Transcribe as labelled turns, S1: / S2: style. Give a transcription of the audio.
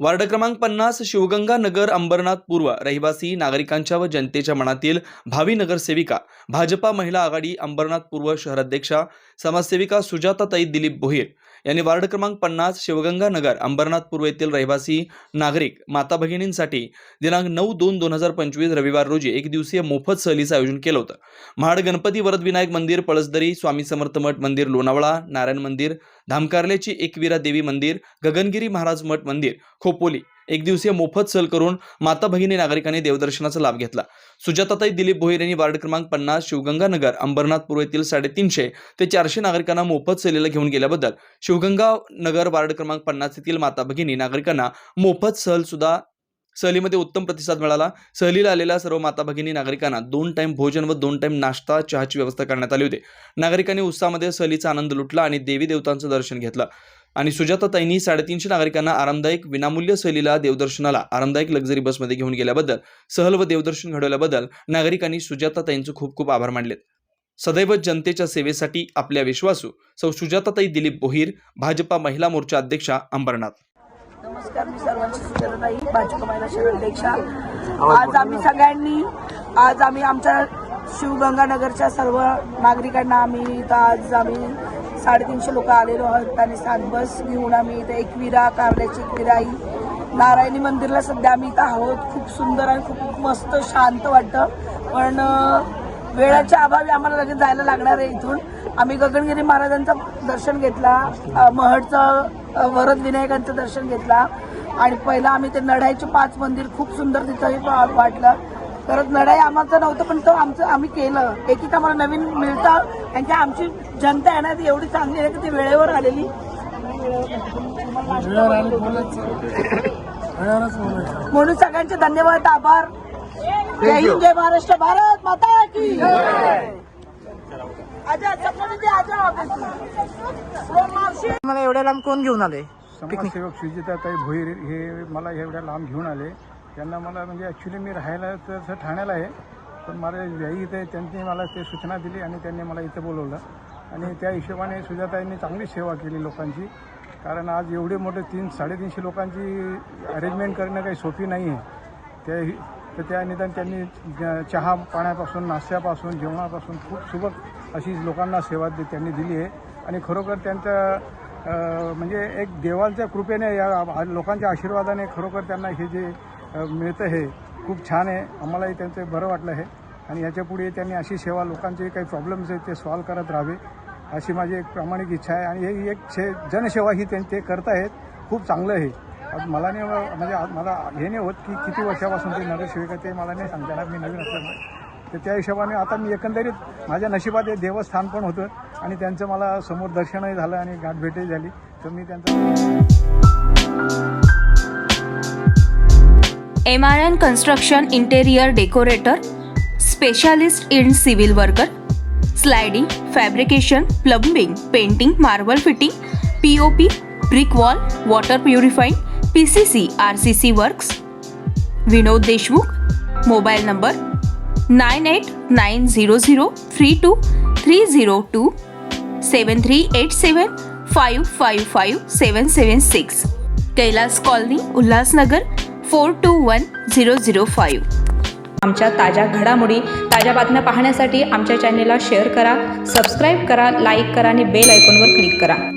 S1: Ward क्रमांक पन्नास शिवगंगा नगर अंबरनाथ पूर्व रहिवासी नागरिकांच्या व जनतेच्या मनातील भावी नगरसेविका भाजपा महिला आघाडी अंबरनाथ पूर्व शहराध्यक्षा समाजसेविका सुजाताताई दिलीप भोईर यांनी वार्ड क्रमांक पन्नास शिवगंगा नगर अंबरनाथ पूर्व येथील रहिवासी नागरिक माता भगिनींसाठी दिनांक नऊ दोन दोन हजार पंचवीस रविवार रोजी एक दिवसीय मोफत सहलीचं आयोजन केलं होतं. महाड गणपती वरदविनायक मंदिर पळसदरी स्वामी समर्थ मठ मंदिर लोणावळा नारायण मंदिर धामकारल्याची एकवीरा देवी मंदिर गगनगिरी महाराज मठ मंदिर खोपोली. एक दिवसीय मोफत सहल करून माता भगिनी नागरिकांनी देवदर्शनाचा लाभ घेतला. सुजाताताई दिलीप भोईर यांनी वार्ड क्रमांक पन्नास शिवगंगा नगर अंबरनाथ येथील साडेतीनशे ते चारशे नागरिकांना मोफत सहलीला घेऊन गेल्याबद्दल शिवगंगा नगर वार्ड क्रमांक पन्नास येथील माता भगिनी नागरिकांना मोफत सहल सुद्धा सहलीमध्ये उत्तम प्रतिसाद मिळाला. सहलीला आलेल्या सर्व माता भगिनी नागरिकांना दोन टाइम भोजन व दोन टाइम नाश्ता चहाची व्यवस्था करण्यात आली होती. नागरिकांनी उत्साहामध्ये सहलीचा आनंद लुटला आणि देवी देवतांचं दर्शन घेतलं. आणि सुजाताताईंनी साडेतीनशे नागरिकांना आरामदायक विनामूल्य सहलीला देवदर्शनाला आरामदायक लक्झरी बसमध्ये घेऊन गेल्याबद्दल सहल व देवदर्शन घडवल्याबद्दल नागरिकांनी सुजाताताईंचे खूप खूप आभार मानलेत. सदैव जनतेच्या सेवेसाठी आपल्या विश्वासू सौ सुजाताताई दिलीप बोहीर भाजपा महिला मोर्चा अध्यक्षा अंबरनाथ.
S2: नमस्कार मी सर्वांची भाजप महिला शहराध्यक्षा आज आम्ही सगळ्यांनी आज आम्ही आमच्या शिवगंगानगरच्या सर्व नागरिकांना आम्ही इथं आज आम्ही साडेतीनशे लोक आलेलो आहोत आणि सात बस घेऊन आम्ही इथं एकविरा कारल्याची एकविराई नारायणी मंदिरला सध्या आम्ही इथं आहोत. खूप सुंदर आणि खूप मस्त शांत वाटतं. पण वेळाच्या अभावी आम्हाला लगेच जायला लागणार आहे इथून. आम्ही गगनगिरी महाराजांचं दर्शन घेतला महडचं वरद विनायकांचं दर्शन घेतला. आणि पहिलं आम्ही ते नढाईचे पाच मंदिर खूप सुंदर तिथं वाटलं. परत लढाई आम्हाला नव्हतं पण तो आमचं आम्ही केलं. एक एक आम्हाला नवीन मिळतं. कारण की आमची जनता आहे ना ती एवढी चांगली आहे की ती वेळेवर आलेली. म्हणून सगळ्यांचे धन्यवाद आभार. जय हिंद जय महाराष्ट्र भारत माता की
S3: मला एवढ्या लांब कोण घेऊन आले?
S4: समाजसेवक सुजिताताई भोईर हे मला एवढ्या लांब घेऊन आले. त्यांना मला म्हणजे ॲक्च्युली मी राहायला तसं ठाण्याला आहे पण मला व्याई इथे त्यांनी मला ते सूचना दिली आणि त्यांनी मला इथं बोलवलं. आणि त्या हिशोबाने सुजाताईंनी चांगली सेवा केली लोकांची. कारण आज एवढे मोठे तीन साडेतीनशे लोकांची अरेंजमेंट करणं काही सोपी नाही आहे. त्या तर त्या निदान त्यांनी चहा पाण्यापासून नाश्त्यापासून जेवणापासून खूप सुबक अशी लोकांना सेवा दे- त्यांनी दिली आहे. आणि खरोखर त्यांचं म्हणजे एक देवाच्या कृपेने या लोकांच्या आशीर्वादाने खरोखर त्यांना हे जे मिळतं हे खूप छान आहे. आम्हालाही त्यांचं बरं वाटलं आहे आणि याच्यापुढे त्यांनी अशी सेवा लोकांचे काही प्रॉब्लेम्स आहेत ते सॉल्व करत राहावे अशी माझी एक प्रामाणिक इच्छा आहे. आणि हे एक शे जनसेवा ही त्यां- ते करतायत खूप चांगलं आहे. आज मला नाही म्हणजे आज मला हे नाही होत की किती वर्षापासून ते नगरसेविका ते मला नाही सांगताना मी नवीन असल्यामुळे. तर त्या हिशोबाने आता मी एकंदरीत माझ्या नशिबात हे देवस्थान पण होतं आणि त्यांचं मला समोर दर्शनही झालं आणि गाठभेटही झाली. तर मी त्यांचं
S5: M R N construction interior decorator specialist in civil worker sliding fabrication plumbing painting marble fitting P O P brick wall water purifying P C C R C C works Vinod Deshmukh mobile
S6: number
S5: nine
S6: eight
S5: nine zero zero three two three zero
S6: two
S5: seven three eight seven
S6: five
S5: five five seven seven six Kailas colony Ulhasnagar four two one zero zero five
S7: आमच्या ताज्या घडामोडी ताज्या बातम्या पाहण्यासाठी आमच्या चॅनेलला share करा subscribe करा लाईक करा आणि बेल ऐकॉनवर क्लिक करा.